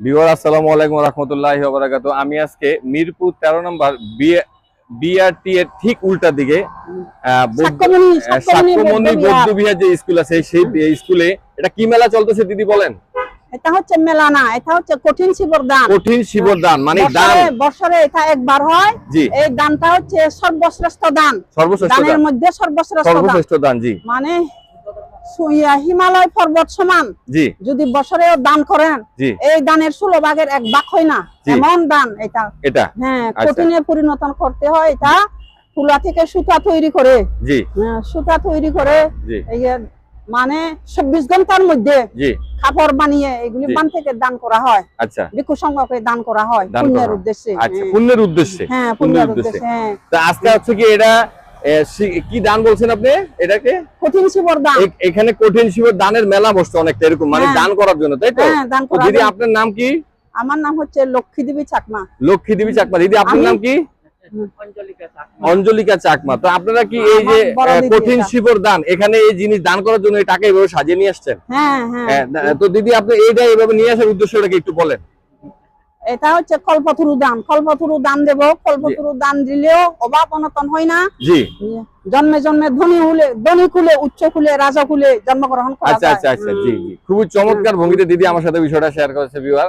বিওর আসসালামু আলাইকুম রহমতুল্লাহ বারাকাত আমি আজকে মিরপুর তেরো নম্বর বিআরটি এর ঠিক উল্টা দিকে সাক্ষ্যমণি বৌদ্ধ বিহার। যে স্কুল আছে সেই স্কুলে এটা কি মেলা চলতেছে দিদি বলেন? এটা হচ্ছে মেলা না এটা হচ্ছে কঠিন শিবর দান কঠিন শিবর দান মানে দান। বছরে বছরে এটা একবার হয়। এই দানটা হচ্ছে সর্বশ্রেষ্ঠ দান। সর্বশ্রেষ্ঠ দানের মধ্যে সর্বশ্রেষ্ঠ দান। সর্বশ্রেষ্ঠ দান জি। মানে হিমালয় পর্বত সমান। যদি বছরেও দান করেন এই দানের ষোলো ভাগের এক ভাগ হয় না। এমন দান এটা। এটা। হ্যাঁ আচ্ছা। কঠিনে পরিণত করতে হয় এটা। তুলা থেকে সুতা তৈরি করে। হ্যাঁ, সুতা তৈরি করে এই মানে চব্বিশ ঘণ্টার মধ্যে কাপড় বানিয়ে এগুলি। বান থেকে দান করা হয়। আচ্ছা। ভিক্ষু সংঘকে দান করা হয় পুণ্যের উদ্দেশ্যে। আচ্ছা। পুণ্যের উদ্দেশ্যে। হ্যাঁ পুণ্যের উদ্দেশ্যে। হ্যাঁ। তা আজকে হচ্ছে কি এটা কি দান বলছেন আপনি? এটাকে? কঠিন শিবর দান এখানে কঠিন শিবর দানের মেলা বসছে অনেকটা এরকম মানে হ্যাঁ। দান করার জন্য তাই তো? হ্যাঁ দিদি আপনার নাম কি? আমার নাম হচ্ছে লক্ষ্মী দেবী চাকমা। লক্ষ্মী দেবী চাকমা। দিদি আপনার নাম কি? অঞ্জলিকা চাকমা। তো আপনারা কি এই যে কঠিন শিবর দান এখানে এই জিনিস দান করার জন্য এই টাকা এইভাবে সাজিয়ে নিয়ে আসছেন? হ্যাঁ তো দিদি আপনি এইটা এভাবে নিয়ে আসার উদ্দেশ্যটাকে একটু বলেন। এটা হচ্ছে কল্পতরু দান। কল্পতরু দান দেব কল্পতরু দান দিলেও অভাব অনতন হয় না। জি। জন্মে জন্মে ধনী হলে ধনী কুলে উচ্চ কুলে রাজা কুলে জন্মগ্রহণ করা আচ্ছা আচ্ছা আচ্ছা জি জি। খুবই চমৎকার ভঙ্গিতে দিদি আমার সাথে বিষয়টা শেয়ার করেছে বিবার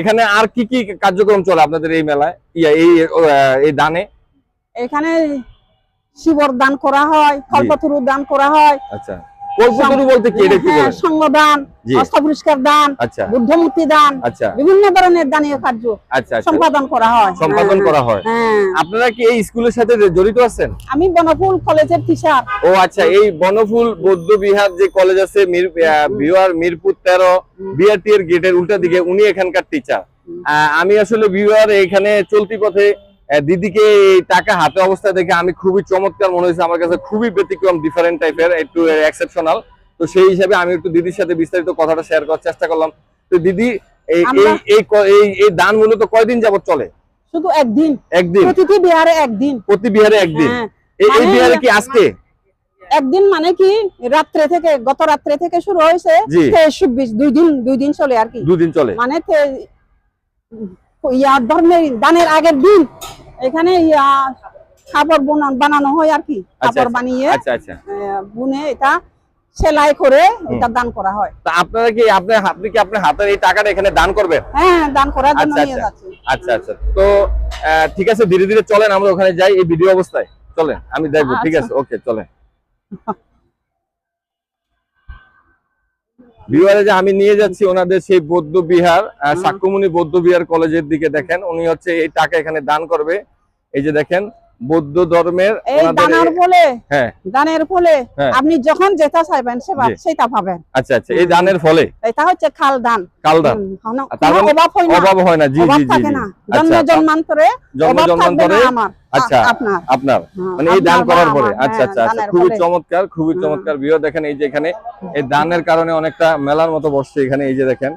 এখানে আর কি কি কার্যক্রম চলে আপনাদের এই মেলায়? ইয়া এই এই দানে? এখানে শিবর দান করা হয় কল্পতরু দান করা হয়। আচ্ছা। কল্পতরু বলতে কি এটা কি হ্যাঁ, বলেন সঙ্গদান অস্ত্র পুরস্কার দান আচ্ছা। বুদ্ধমূর্তি দান আচ্ছা। বিভিন্ন ধরনের দানীয় কার্য আচ্ছা সম্পাদন করা হয়। সম্পাদন হ্যাঁ, করা আপনারা কি এই স্কুলের সাথে জড়িত আছেন? আমি বনফুল কলেজের টিচার ও আচ্ছা এই বনফুল বৌদ্ধ বিহার যে কলেজ আছে বিহার মিরপুর তেরো বিআরটি এর গেটের উল্টা দিকে উনি এখানকার টিচার আমি আসলে বিহার এখানে চলতি পথে দিদিকে এই টাকা হাতে অবস্থা দেখে আমি খুবই চমৎকার মনে হয়েছে। আমার কাছে খুবই ব্যতিক্রম ডিফারেন্ট টাইপের একটু এক্সেপশনাল তো সেই হিসাবে আমি একটু দিদির সাথে বিস্তারিত কথাটা শেয়ার করার চেষ্টা করলাম। তো দিদি এই এই- দান মূলত কয়দিন যাবত চলে? শুধু একদিন। একদিন? প্রতিটি বিহারে একদিন। প্রতি বিহারে একদিন? হ্যাঁ। এই মানে- বিহারে কি আজকে? একদিন মানে কি? রাত্রে থেকে গত রাত্রে থেকে শুরু হয়েছে। চব্বিশ দুই দিন দুই দিন চলে আর কি। দুদিন চলে। মানে ধর্মের দানের আগের দিন। এখানে কাপড় বোনা- বানানো হয় আর কি আচ্ছা, কাপড় আচ্ছা। বানিয়ে আচ্ছা আচ্ছা। বুনে এটা সেলাই করে এটা দান করা হয়। তা আপনারা কি আপনার আপনি কি আপনার হাতের এই টাকাটা এখানে দান করবেন? হ্যাঁ দান করার জন্য আচ্ছা নিয়ে আচ্ছা। যাচ্ছি। আচ্ছা আচ্ছা। তো ঠিক আছে ধীরে ধীরে চলেন আমরা ওখানে যাই এই ভিডিও অবস্থায়। চলেন আমি দেখব ঠিক আছে ওকে চলেন। বিহারে যে আমি নিয়ে যাচ্ছি ওনাদের সেই বৌদ্ধ বিহার আহ, সাক্ষ্যমুনি বৌদ্ধ বিহার কলেজের দিকে দেখেন উনি হচ্ছে এই টাকা এখানে দান করবে। এই যে দেখেন বৌদ্ধ ধর্মের দানের ফলে হ্যাঁ। দানের ফলে হ্যাঁ। আপনি যখন যেটা চাইবেন সেটা পাবেন। আচ্ছা আচ্ছা এই দানের ফলে? এটা হচ্ছে খাল দান। কাল দান মানে অভাব হয় না। অভাব হয় না। জি জি জি থাকে জি। না। জন্ম জন্মান্তরে জন্ম জন্মান্তরে? আচ্ছা আপনার। আপনার। মানে এই দান করার পরে। আচ্ছা হ্যাঁ, আচ্ছা আচ্ছা খুবই চমৎকার খুবই চমৎকার ভিউ। দেখেন এই যে এখানে এই দানের কারণে অনেকটা মেলার মতো বসছে এখানে এই যে দেখেন।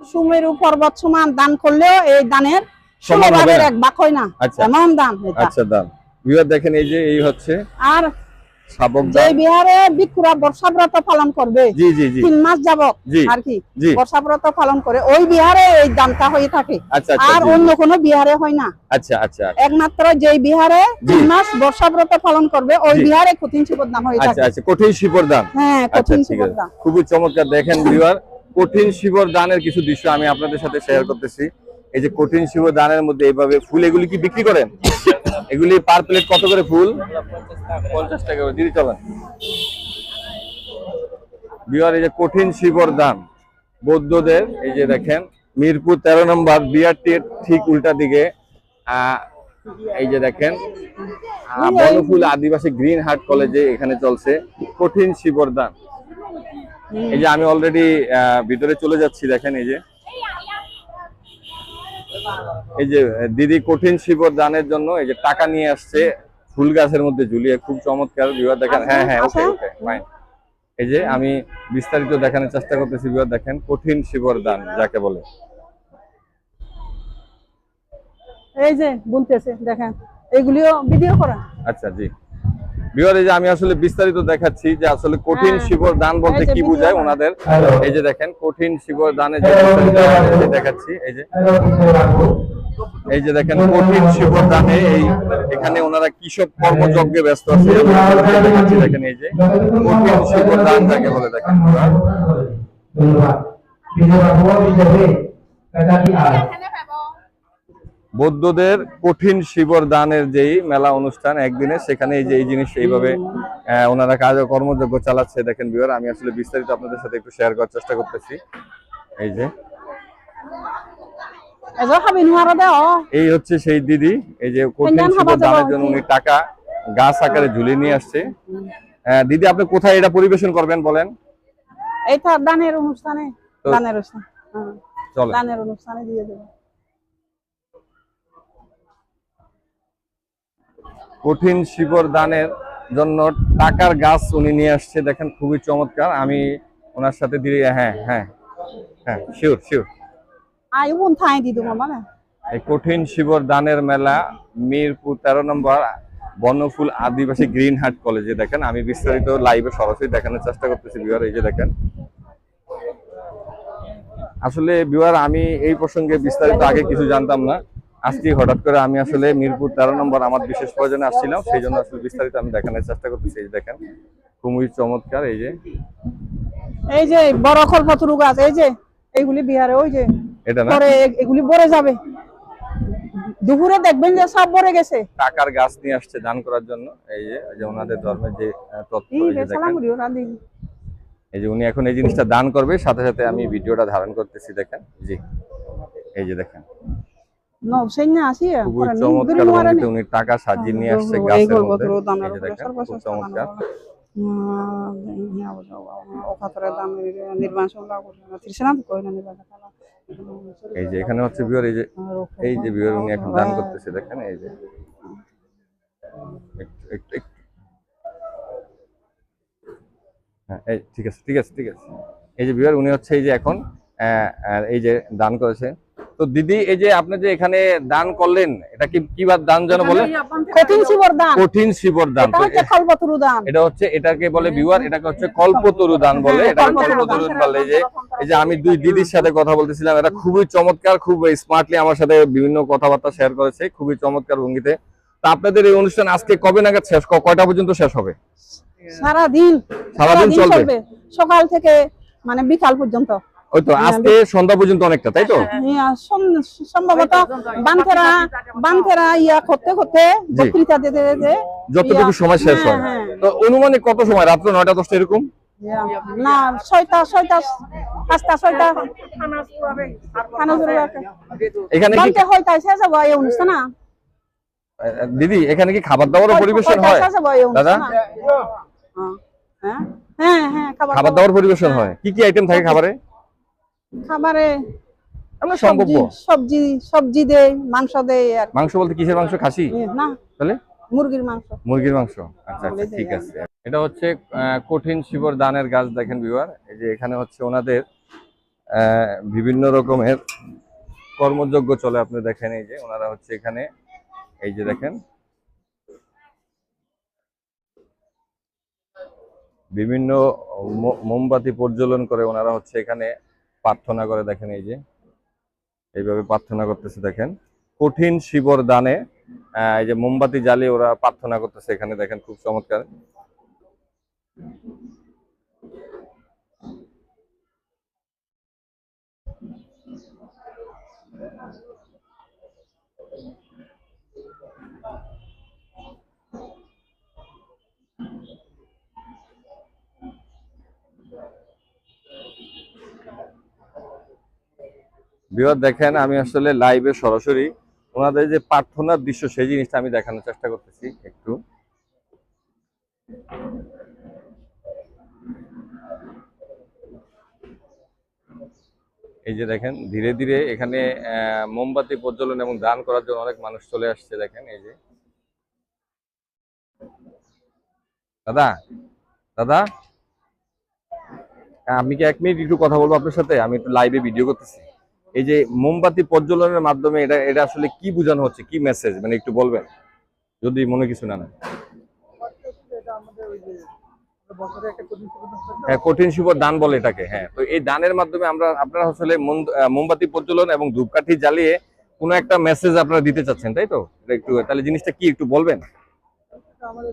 সুমেরু পর্বত সমান দান করলেও এই দানের সমান হবে এক ভাগ হয় না। আচ্ছা। এমন দান আচ্ছা দান ভিউ দেখেন এই যে এই হচ্ছে আর শাবক যে বিহারে ভিক্ষুরা বর্ষাব্রত পালন করবে জি জি জি। তিন মাস যাবত জি আর কি বর্ষাব্রত পালন করে ওই বিহারে এই দানটা হয়ে থাকে। আচ্ছা আচ্ছা আর অন্য কোনো বিহারে হয় না। আচ্ছা আচ্ছা একমাত্র যে বিহারে তিন মাস বর্ষাব্রত পালন করবে ওই বিহারে কঠিন শিবর দাম হয়ে আচ্ছা থাকে। আচ্ছা কঠিন শিবর দান হ্যাঁ আচ্ছা কঠিন শিবর আছে। খুবই চমৎকার। দেখেন ভিউয়ার কঠিন শিবর দানের কিছু দৃশ্য আমি আপনাদের সাথে শেয়ার করতেছি। এই যে কঠিন শিবর দানের মধ্যে এইভাবে ফুল এগুলি কি বিক্রি করেন? এগুলি পার প্লেট কত করে ফুল? পঞ্চাশ টাকা করে দিদি চলেন। বিহার এই যে কঠিন শিবর দান বৌদ্ধদের এই যে দেখেন মিরপুর তেরো নম্বর বিআরটি ঠিক উল্টা দিকে আহ, এই যে দেখেন বনফুল আদিবাসী গ্রিন হার্ট কলেজে এখানে চলছে কঠিন শিবর দান। এই যে আমি অলরেডি ভিতরে চলে যাচ্ছি দেখেন এই যে। এই যে দিদি কঠিন শিবর দানের জন্য এই যে টাকা নিয়ে আসছে ফুল গাছের মধ্যে ঝুলিয়ে খুব চমৎকার বিবাহ দেখেন। হ্যাঁ হ্যাঁ ওকে ওকে ফাইন এই যে আমি বিস্তারিত দেখানোর চেষ্টা করতেছি বিবাহ দেখেন কঠিন শিবর দান যাকে বলে। এই যে বলতেছে দেখেন। এগুলিও ভিডিও করা আচ্ছা জি। বিহার এই যে আমি আসলে বিস্তারিত দেখাচ্ছি যে আসলে কঠিন হ্যাঁ। শিবর দান বলতে কি বোঝায় ওনাদের। এই যে দেখেন কঠিন শিবর দানে যে দেখাচ্ছি এই যে। এই যে দেখেন কঠিন শিবর দানে এই এখানে ওনারা কৃষক কর্মযজ্ঞে ব্যস্ত আছে। দেখেন। এই যে কঠিন শিবর দান যাকে বলে দেখেন। ধন্যবাদ। বৌদ্ধদের কঠিন শিবর দানের যেই মেলা অনুষ্ঠান একদিনে সেখানে এই যে এই জিনিস এইভাবে ওনারা কাজ কর্মযোগ্য চালাচ্ছে দেখেন বিহার আমি আসলে বিস্তারিত আপনাদের সাথে একটু শেয়ার করার চেষ্টা করতেছি। এই যে। এই হচ্ছে সেই দিদি এই যে কঠিন শিবর দানের জন্য উনি টাকা গাছ আকারে ঝুলিয়ে নিয়ে আসছে। দিদি আপনি কোথায় এটা পরিবেশন করবেন বলেন? এইটা দানের অনুষ্ঠানে দানের অনুষ্ঠান হ্যাঁ, চলে দানের অনুষ্ঠানে দিয়ে দেবো। কঠিন শিবর দানের জন্য টাকার গাছ উনি নিয়ে আসছে দেখেন খুবই চমৎকার। আমি ওনার সাথে ধীরে হ্যাঁ হ্যাঁ হ্যাঁ শিওর শিওর মানে। এই কঠিন শিবর দানের মেলা মিরপুর তেরো নম্বর বনফুল আদিবাসী গ্রিন হার্ট কলেজে দেখেন আমি বিস্তারিত লাইভে সরাসরি দেখানোর চেষ্টা করতেছি বিহার এই যে দেখেন। আসলে বিহার আমি এই প্রসঙ্গে বিস্তারিত আগে কিছু জানতাম না। আজকে হঠাৎ করে আমি আসলে মিরপুর তেরো নম্বর আমার বিশেষ প্রয়োজনে আসছিলাম সেই জন্য আসলে বিস্তারিত আমি দেখানোর চেষ্টা করতেছি দেখেন খুবই চমৎকার এই যে। এই যে বড় খরপতরু গাছ এই যে এইগুলি বিহারে ওই যে এটা না? পরে এগুলি ভরে যাবে। দুপুরে দেখবেন যে সব ভরে গেছে। টাকার গাছ নিয়ে আসছে দান করার জন্য এই যে ওনাদের ধর্মের যে তত্ত্ব এই যে উনি এখন এই জিনিসটা দান করবে সাথে সাথে আমি ভিডিওটা ধারণ করতেছি দেখেন জি। এই যে দেখেন। নব আসি খুবই চমৎকার উনি টাকা সাজিয়ে নিয়ে আসছে গাছের মধ্যে। এই যে চমৎকার। এই যে এখানে হচ্ছে বিয়ার এই যে এই যে বিয়ার উনি এখন দান করতেছে দেখেন এই যে। হ্যাঁ এই ঠিক আছে ঠিক আছে ঠিক আছে। এই যে বিয়ার উনি হচ্ছে এই যে এখন এই যে দান করেছে তো দিদি এই যে আপনি যে এখানে দান করলেন এটা কি কি বার দান যেন বলে? কঠিন শিবর দান। কঠিন শিবর দান। এটা হচ্ছে খলপতরু দান। এটা হচ্ছে এটাকে বলে বিওয়ার এটাকে হচ্ছে কল্পতরু দান। বলে। হ্যাঁ, এটা কল্পতরু কল্পতরু দান। বলে এই যে এই যে আমি দুই দিদির সাথে কথা বলতেছিলাম এটা খুবই চমৎকার খুব স্মার্টলি আমার সাথে বিভিন্ন কথাবার্তা শেয়ার করেছে খুবই চমৎকার ভঙ্গিতে। তো আপনাদের এই অনুষ্ঠান আজকে কবে নাগাদ শেষ? কয়টা পর্যন্ত শেষ হবে? সারা দিন সারাদিন চলবে? সকাল থেকে মানে বিকাল পর্যন্ত। ওই তো আজকে সন্ধ্যা পর্যন্ত অনেকটা তাই তো? ইয়া, সম- সম্ভবত বান্ধেরা বান্ধেরা ইয়া করতে করতে। বক্তৃতা দিতে দিতে যতটুকু সময় শেষ হয়। হ্যাঁ, হ্যাঁ। তো অনুমানিক কত সময়? রাত্র নয়টা দশটা এরকম? না ছয়টা ছয়টা পাঁচটা ছয়টা। এখানে হয় না? দিদি এখানে কি খাবার দাবারও পরিবেশন হয় দাদা? না? হ্যাঁ, হ্যাঁ হ্যাঁ খাবার খাবার দাবার পরিবেশন হয়। কি কি আইটেম থাকে খাবারে? খাবারে আমরা সম্ভব সবজি সবজি দেয় মাংস দেয় আর মাংস বলতে কিসের মাংস? খাসি? না। তাহলে? মুরগির মাংস। মুরগির মাংস। আচ্ছা আচ্ছা ঠিক আছে। এটা হচ্ছে কঠিন শিবর দানের গাছ দেখেন বিবার এই যে এখানে হচ্ছে ওনাদের বিভিন্ন রকমের কর্মযজ্ঞ চলে আপনি দেখেন এই যে ওনারা হচ্ছে এখানে এই যে দেখেন। বিভিন্ন মোমবাতি প্রজ্বলন করে ওনারা হচ্ছে এখানে প্রার্থনা করে দেখেন এই যে। এইভাবে প্রার্থনা করতেছে দেখেন। কঠিন শিবর দানে এই যে মোমবাতি জ্বালিয়ে ওরা প্রার্থনা করতেছে এখানে দেখেন, খুব চমৎকার। বিহার দেখেন, আমি আসলে লাইভে সরাসরি ওনাদের যে প্রার্থনার দৃশ্য, সেই জিনিসটা আমি দেখানোর চেষ্টা করতেছি একটু। এই যে দেখেন, ধীরে ধীরে এখানে মোমবাতি প্রজ্বলন এবং দান করার জন্য অনেক মানুষ চলে আসছে, দেখেন, এই যে। দাদা দাদা। আমি কি এক মিনিট একটু কথা বলব আপনার সাথে? আমি একটু লাইভে ভিডিও করতেছি। এই যে মোমবাতি প্রজ্বলনের মাধ্যমে এটা এটা আসলে কি বোঝানো হচ্ছে? কি মেসেজ মানে একটু বলবেন? যদি মনে কিছু না নেয়। হ্যাঁ কঠিন শিবর দান বলে এটাকে হ্যাঁ। তো এই দানের মাধ্যমে আমরা আপনারা আসলে মোমবাতি প্রজ্বলন এবং ধূপকাঠি জ্বালিয়ে কোনো একটা মেসেজ আপনারা দিতে চাচ্ছেন, তাই তো? একটু তাহলে জিনিসটা কি একটু বলবেন? আমাদের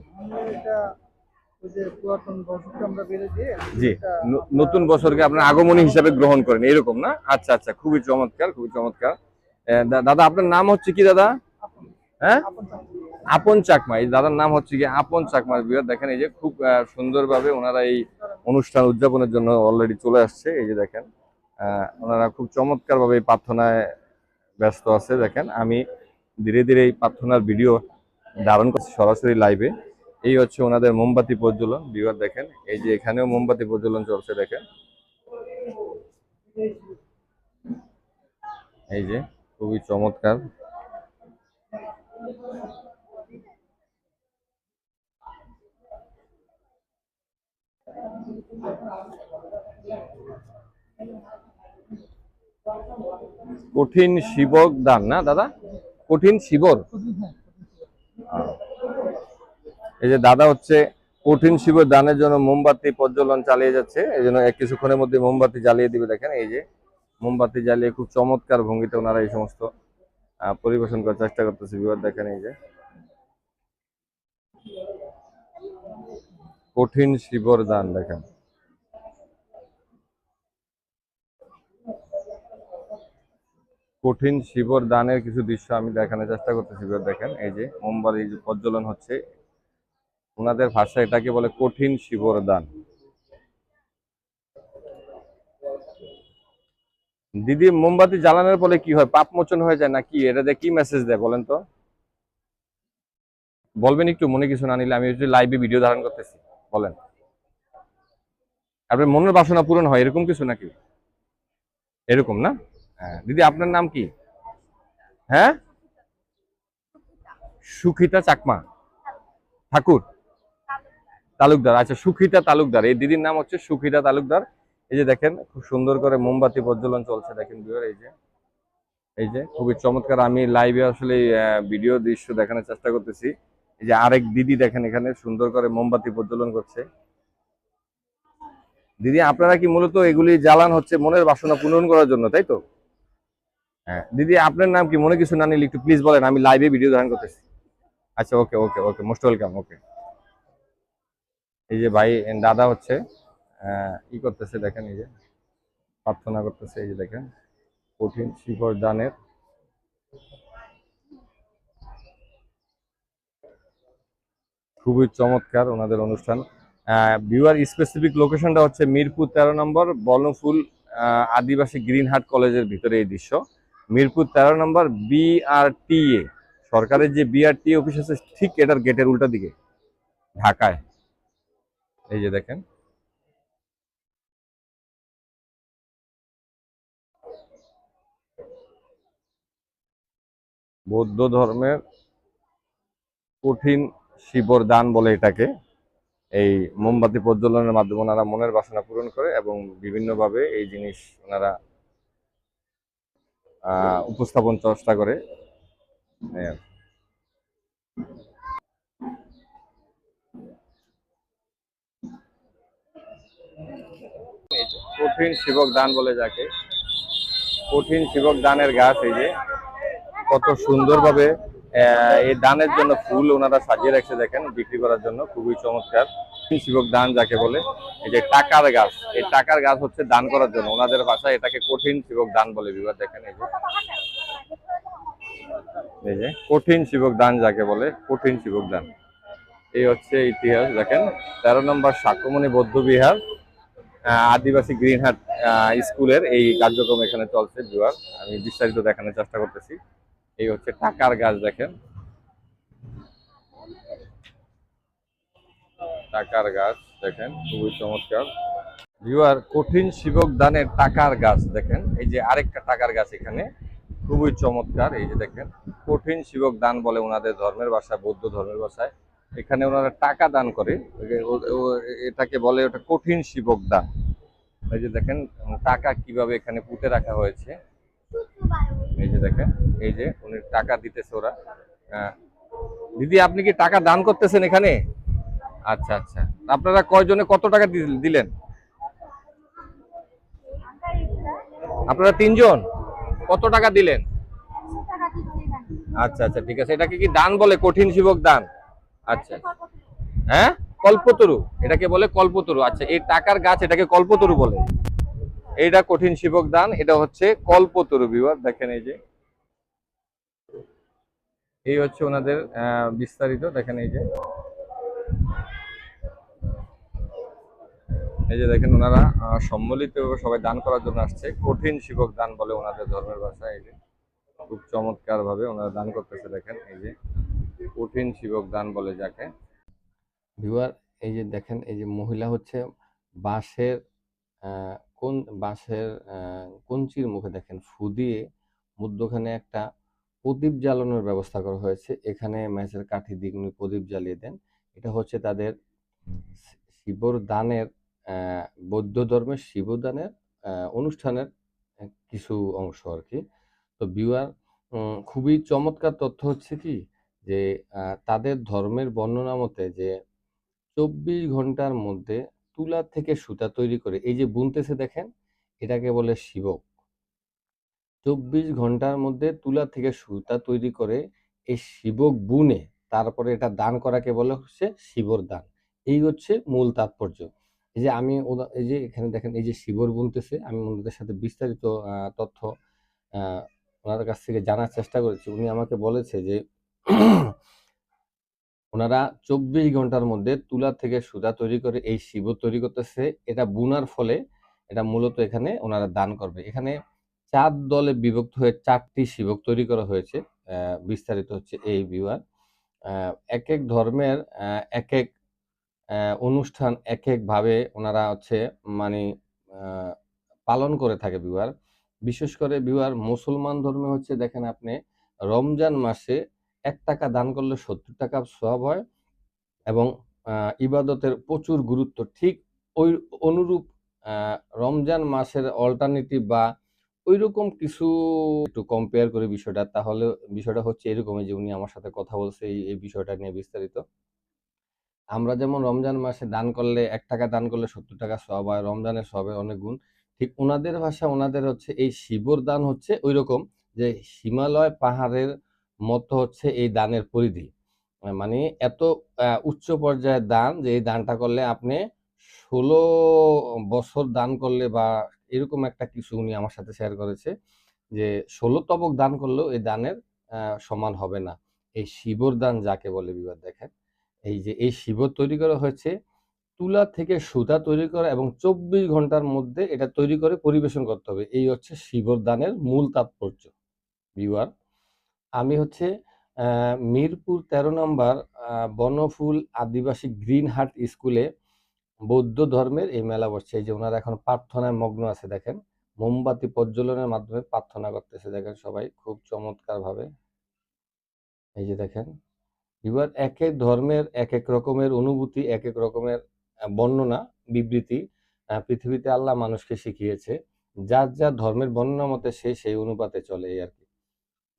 জি নতুন বছরকে আপনার আগমনী হিসাবে গ্রহণ করেন এরকম না? আচ্ছা আচ্ছা খুবই চমৎকার খুবই চমৎকার। দাদা আপনার নাম হচ্ছে কি দাদা? হ্যাঁ? আপন। চাকমা। এই দাদার নাম হচ্ছে কি আপন চাকমা বিহার দেখেন এই যে খুব সুন্দরভাবে ওনারা এই অনুষ্ঠান উদযাপনের জন্য অলরেডি চলে আসছে এই যে দেখেন। আহ, ওনারা খুব চমৎকার ভাবে এই প্রার্থনায় ব্যস্ত আছে দেখেন। আমি ধীরে ধীরে এই প্রার্থনার ভিডিও ধারণ করছি সরাসরি লাইভে এই হচ্ছে ওনাদের মোমবাতি প্রজ্বলন বিহার দেখেন এই যে এখানেও মোমবাতি প্রজ্বলন চলছে দেখেন। এই যে খুবই চমৎকার। কঠিন শিবক দান না দাদা? কঠিন শিবর? আহ। এই যে দাদা হচ্ছে কঠিন শিবর দানের জন্য মোমবাতি প্রজ্বলন চালিয়ে যাচ্ছে। এই জন্য কিছুক্ষণের মধ্যে মোমবাতি জ্বালিয়ে দিবে দেখেন, এই যে মোমবাতি জ্বালিয়ে খুব চমৎকার ভঙ্গিতে ওনারা এই সমস্ত পরিবেশন করার চেষ্টা করতেছে। বিবার দেখেন এই যে। কঠিন শিবর দান দেখেন। কঠিন শিবর দানের কিছু দৃশ্য আমি দেখানোর চেষ্টা করতেছি। দেখেন, এই যে মোমবাতি প্রজ্বলন হচ্ছে। ওনাদের ভাষায় এটাকে বলে কঠিন শিবর দান দিদি, মোমবাতি জ্বালানোর ফলে কি হয়? পাপ মোচন হয়ে যায় নাকি? এটা দিয়ে কি মেসেজ দেয় বলেন তো? বলবেন একটু, মনে কিছু না নিলে। আমি লাইভে ভিডিও ধারণ করতেছি। বলেন। আপনার মনের বাসনা পূরণ হয়, এরকম কিছু নাকি? এরকম না? হ্যাঁ। দিদি, আপনার নাম কি? হ্যাঁ? সুখিতা চাকমা। ঠাকুর। তালুকদার। আচ্ছা সুখিতা তালুকদার। এই দিদির নাম হচ্ছে সুখিতা তালুকদার। এই যে দেখেন, খুব সুন্দর করে মোমবাতি প্রজ্বলন চলছে, দেখেন ভিউয়ার এই যে। এই যে, খুবই চমৎকার। আমি লাইভে আসলে ভিডিও দৃশ্য দেখানোর চেষ্টা করতেছি। এই যে আরেক দিদি দেখেন এখানে, সুন্দর করে মোমবাতি প্রজ্বলন করছে। দিদি, আপনারা কি মূলত এগুলি জ্বালান হচ্ছে মনের বাসনা পূরণ করার জন্য, তাই তো? হ্যাঁ। দিদি, আপনার নাম কি? মনে কিছু না নিলে একটু প্লিজ বলেন, আমি লাইভে ভিডিও ধারণ করতেছি। আচ্ছা ওকে ওকে ওকে মোস্ট ওয়েলকাম ওকে এই যে ভাই দাদা হচ্ছে ই করতেছে দেখেন এই যে প্রার্থনা করতেছে এই যে দেখেন কঠিন শিখর দানের। খুবই চমৎকার ওনাদের অনুষ্ঠান। ভিউয়ার স্পেসিফিক লোকেশনটা হচ্ছে মিরপুর তেরো নম্বর বর্ণফুল আহ, আদিবাসী গ্রিন হার্ট কলেজের ভিতরে এই দৃশ্য। মিরপুর তেরো নম্বর বিআরটিএ সরকারের যে বিআরটিএ অফিস আছে ঠিক এটার গেটের উল্টা দিকে ঢাকায়। এই যে দেখেন। বৌদ্ধ ধর্মের কঠিন শিবর দান বলে এটাকে এই মোমবাতি প্রজ্বলনের মাধ্যমে ওনারা মনের বাসনা পূরণ করে এবং বিভিন্নভাবে এই জিনিস ওনারা উপস্থাপন চেষ্টা করে এই আর কি। এই যে কঠিন শিবক দান বলে যাকে। কঠিন শিবক দানের গাছ এই যে। কত সুন্দরভাবে এই দানের জন্য ফুল ওনারা সাজিয়ে রাখছে দেখেন, বিক্রি করার জন্য খুবই চমৎকার। শিবক দান যাকে বলে, এই যে টাকার গাছ, এই টাকার গাছ হচ্ছে দান করার জন্য। ওনাদের ভাষায় এটাকে কঠিন শিবক দান বলে বিভাগ দেখেন এই যে। এই যে, কঠিন শিবক দান যাকে বলে, কঠিন শিবক দান। এই হচ্ছে ইতিহাস দেখেন। তেরো নম্বর শাকমণি বৌদ্ধ বিহার আদিবাসী গ্রিনহাট স্কুলের এই কার্যক্রম এখানে চলছে, জুয়ার। আমি বিস্তারিত দেখানোর চেষ্টা করতেছি। এই হচ্ছে টাকার গাছ, দেখেন। টাকার গাছ, দেখেন, খুবই চমৎকার। জুয়ার কঠিন শিবক দানের টাকার গাছ, দেখেন। এই যে আরেকটা টাকার গাছ এখানে, খুবই চমৎকার। এই যে দেখেন, কঠিন শিবক দান বলে ওনাদের ধর্মের ভাষায় বৌদ্ধ ধর্মের ভাষায়। এখানে ওনারা টাকা দান করে এটাকে বলে ওটা কঠিন শিবক দান। এই যে দেখেন টাকা কীভাবে এখানে পুঁতে রাখা হয়েছে। এই যে দেখেন, এই যে উনি টাকা দিতেছে ওরা। হ্যাঁ। দিদি, আপনি কি টাকা দান করতেছেন এখানে? আচ্ছা আচ্ছা। আপনারা কয়জনে কত টাকা দিলেন? আপনারা তিনজন? কত টাকা দিলেন? আচ্ছা আচ্ছা ঠিক আছে। এটাকে কি দান বলে, কঠিন শিবক দান? আচ্ছা হ্যাঁ? কল্পতরু, এটাকে বলে কল্পতরু। আচ্ছা এই টাকার গাছ এটাকে কল্পতরু বলে। এইটা কঠিন শিবক দান, এটা হচ্ছে কল্পতরু বিভাগ, দেখেন এই যে। এই হচ্ছে ওনাদের বিস্তারিত, দেখেন এই যে। এই যে দেখেন ওনারা সম্মিলিতভাবে সবাই দান করার জন্য আসছে। কঠিন শিবক দান বলে ওনাদের ধর্মের ভাষায় এই যে। খুব চমৎকার ভাবে ওনারা দান করতেছে, দেখেন এই যে। কঠিন শিবক দান বলে যাকে। ভিউয়ার এই যে দেখেন, এই যে মহিলা হচ্ছে বাঁশের কোন বাঁশের কঞ্চির মুখে দেখেন ফু দিয়ে মধ্যখানে একটা প্রদীপ জ্বালানোর ব্যবস্থা করা হয়েছে। এখানে ম্যাচের কাঠি দিয়ে উনি প্রদীপ জ্বালিয়ে দেন। এটা হচ্ছে তাদের শিবর দানের বৌদ্ধ ধর্মের শিবদানের অনুষ্ঠানের কিছু অংশ আর কি। তো বিওয়ার খুবই চমৎকার তথ্য হচ্ছে কি যে তাদের ধর্মের বর্ণনা মতে যে, চব্বিশ ঘণ্টার মধ্যে তুলা থেকে সুতা তৈরি করে, এই যে বুনতেছে দেখেন, এটাকে বলে শিবক। চব্বিশ ঘণ্টার মধ্যে তুলা থেকে সুতা তৈরি করে, এই শিবক বুনে, তারপরে এটা দান করাকে বলে হচ্ছে শিবর দান। এই হচ্ছে মূল তাৎপর্য। এই যে আমি এই যে এখানে দেখেন, এই যে শিবর বুনতেছে, আমি ওনাদের সাথে বিস্তারিত তথ্য ওনার কাছ থেকে জানার চেষ্টা করেছি। উনি আমাকে বলেছে যে ওনারা চব্বিশ ঘণ্টার মধ্যে তুলা থেকে সুতা তৈরি করে এই শিব তৈরি করতেছে। এটা বুনার ফলে এটা মূলত এখানে ওনারা দান করবে। এখানে চার দলে বিভক্ত হয়ে চারটি শিবক তৈরি করা হয়েছে বিস্তারিত হচ্ছে এই বিবাহ এক এক ধর্মের এক এক অনুষ্ঠান এক এক ভাবে ওনারা হচ্ছে মানে পালন করে থাকে বিবাহ বিশেষ করে বিবাহ মুসলমান ধর্মে হচ্ছে দেখেন আপনি, রমজান মাসে এক টাকা দান করলে সত্তর টাকা সওয়াব হয় এবং ইবাদতের প্রচুর গুরুত্ব। ঠিক ওই অনুরূপ রমজান মাসের অল্টারনেটিভ বা ওইরকম কিছু একটু কম্পেয়ার করে বিষয়টা, তাহলে বিষয়টা হচ্ছে এরকমই যে উনি আমার সাথে কথা বলছে, এই বিষয়টা নিয়ে বিস্তারিত। আমরা যেমন রমজান মাসে দান করলে এক টাকা দান করলে সত্তর টাকা সব হয়, রমজানের সবে অনেক গুণ। ঠিক ওনাদের ভাষা ওনাদের হচ্ছে এই শিবর দান হচ্ছে ওই রকম যে হিমালয় পাহাড়ের মতো হচ্ছে এই দানের পরিধি। মানে এত উচ্চ পর্যায়ের দান যে এই দানটা করলে আপনি ষোলো বছর দান করলে বা এরকম একটা কিছু উনি আমার সাথে শেয়ার করেছে যে ষোলো তবক দান করলেও এই দানের সমান হবে না। এই শিবর দান যাকে বলে বিবাদ দেখেন, এই যে এই শিবর তৈরি করা হয়েছে, তুলা থেকে সুতা তৈরি করা এবং চব্বিশ ঘণ্টার মধ্যে এটা তৈরি করে পরিবেশন করতে হবে। এই হচ্ছে শিবর দানের মূল তাৎপর্য। বিওয়ার আমি হচ্ছে মিরপুর তেরো নম্বর আহ, বনফুল আদিবাসী গ্রিন হার্ট স্কুলে বৌদ্ধ ধর্মের এই মেলা বসছে। এই যে ওনারা এখন প্রার্থনায় মগ্ন আছে দেখেন। মোমবাতি প্রজ্বলনের মাধ্যমে প্রার্থনা করতেছে দেখেন সবাই খুব চমৎকার ভাবে এই যে দেখেন এবার এক এক ধর্মের এক এক রকমের অনুভূতি এক এক রকমের বর্ণনা বিবৃতি পৃথিবীতে আল্লাহ মানুষকে শিখিয়েছে। যার যার ধর্মের বর্ণনা মতে সে সেই অনুপাতে চলে আর কি।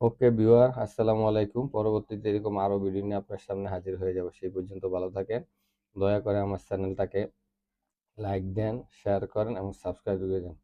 ওকে ভিউয়ার, আসসালামু আলাইকুম। পরবর্তীতে এরকম আরও ভিডিও নিয়ে আপনার সামনে হাজির হয়ে যাব। সেই পর্যন্ত ভালো থাকেন। দয়া করে আমার চ্যানেলটাকে লাইক দেন, শেয়ার করেন এবং সাবস্ক্রাইব করে দেন।